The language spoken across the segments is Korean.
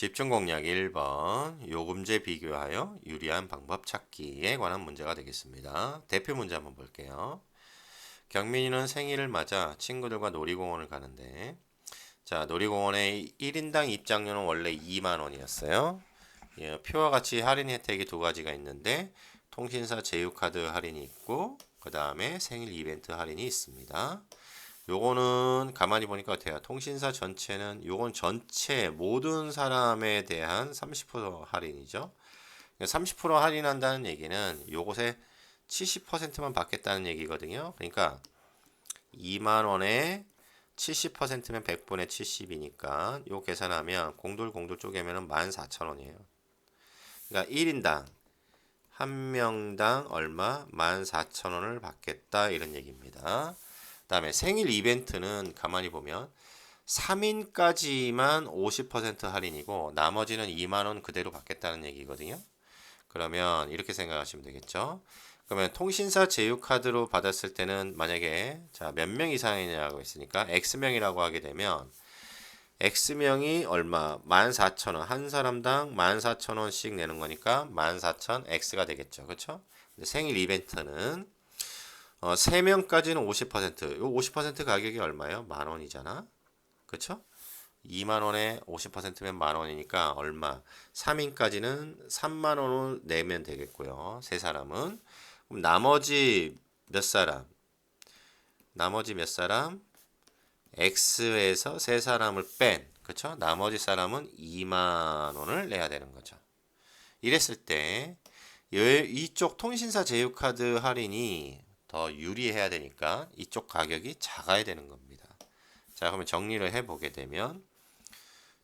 집중 공략 1번 요금제 비교하여 유리한 방법 찾기에 관한 문제가 되겠습니다. 대표 문제 한번 볼게요. 경민이는 생일을 맞아 친구들과 놀이공원을 가는데 자 놀이공원의 1인당 입장료는 원래 2만 원이었어요. 예, 표와 같이 할인 혜택이 두 가지가 있는데 통신사 제휴카드 할인이 있고 그 다음에 생일 이벤트 할인이 있습니다. 요거는 가만히 보니까 어때요? 통신사 전체는 요건 전체 모든 사람에 대한 30% 할인이죠. 30% 할인한다는 얘기는 요것에 70%만 받겠다는 얘기거든요. 그러니까 2만 원에 70%면 100분의 70이니까 요 계산하면 공돌 공돌 쪼개면은 14,000원이에요. 그러니까 1인당 한 명당 얼마? 14,000원을 받겠다 이런 얘기입니다. 그다음에 생일 이벤트는 가만히 보면 3인까지만 50% 할인이고 나머지는 2만 원 그대로 받겠다는 얘기거든요. 그러면 이렇게 생각하시면 되겠죠. 그러면 통신사 제휴 카드로 받았을 때는 만약에 자 몇 명 이상이냐고 했으니까 X명이라고 하게 되면 X명이 얼마? 14,000원. 한 사람당 14,000원씩 내는 거니까 14,000X가 되겠죠. 그렇죠? 생일 이벤트는 어, 3명까지는 50%. 요 50% 가격이 얼마예요? 만 원이잖아. 그쵸? 2만 원에 50%면 만 원이니까 얼마? 3인까지는 3만 원을 내면 되겠고요. 세 사람은. 그럼 나머지 몇 사람? 나머지 몇 사람? X에서 세 사람을 뺀. 그쵸? 나머지 사람은 2만 원을 내야 되는 거죠. 이랬을 때 이쪽 통신사 제휴카드 할인이 더 유리해야 되니까 이쪽 가격이 작아야 되는 겁니다. 자, 그러면 정리를 해 보게 되면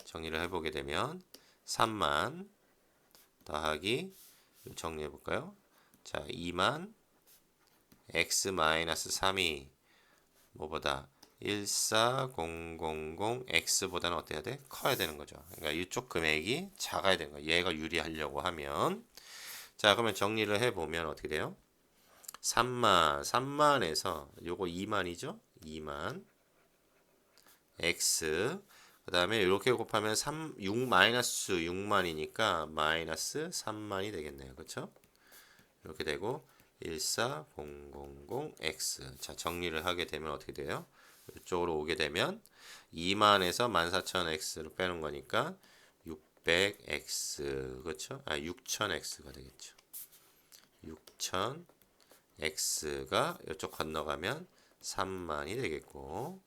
정리를 해 보게 되면 3만 더하기 정리해 볼까요? 자, 2만 x 마이너스 3이 뭐보다 14000x보다는 어때야 돼? 커야 되는 거죠. 그러니까 이쪽 금액이 작아야 되는 거예요. 얘가 유리하려고 하면 자, 그러면 정리를 해 보면 어떻게 돼요? 3만, 3만에서 요거 2만이죠? 2만 x 그 다음에 이렇게 곱하면 3, 6 마이너스 6만이니까 마이너스 3만이 되겠네요. 그쵸? 이렇게 되고 14000x 자 정리를 하게 되면 어떻게 돼요? 이쪽으로 오게 되면 2만에서 14000x를 빼는 거니까 600x 그렇죠? 아 6000x가 되겠죠. 6000 x가 이쪽 건너가면 3만이 되겠고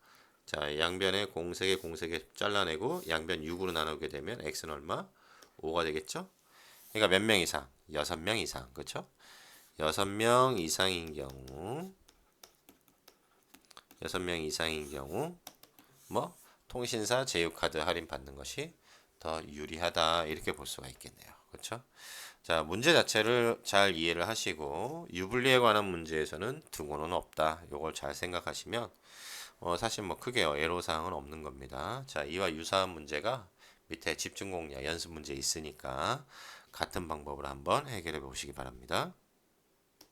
자 양변에 공세개 공세개 잘라내고 양변 6으로 나누게 되면 x는 얼마? 5가 되겠죠? 그러니까 몇 명 이상? 6명 이상 그렇죠? 6명 이상인 경우 6명 이상인 경우 뭐 통신사 제휴카드 할인 받는 것이 더 유리하다 이렇게 볼 수가 있겠네요. 그렇죠? 자, 문제 자체를 잘 이해를 하시고 유불리에 관한 문제에서는 두고는 없다. 요걸 잘 생각하시면 어, 사실 뭐 크게 애로 사항은 없는 겁니다. 자, 이와 유사한 문제가 밑에 집중 공략 연습 문제 있으니까 같은 방법으로 한번 해결해 보시기 바랍니다.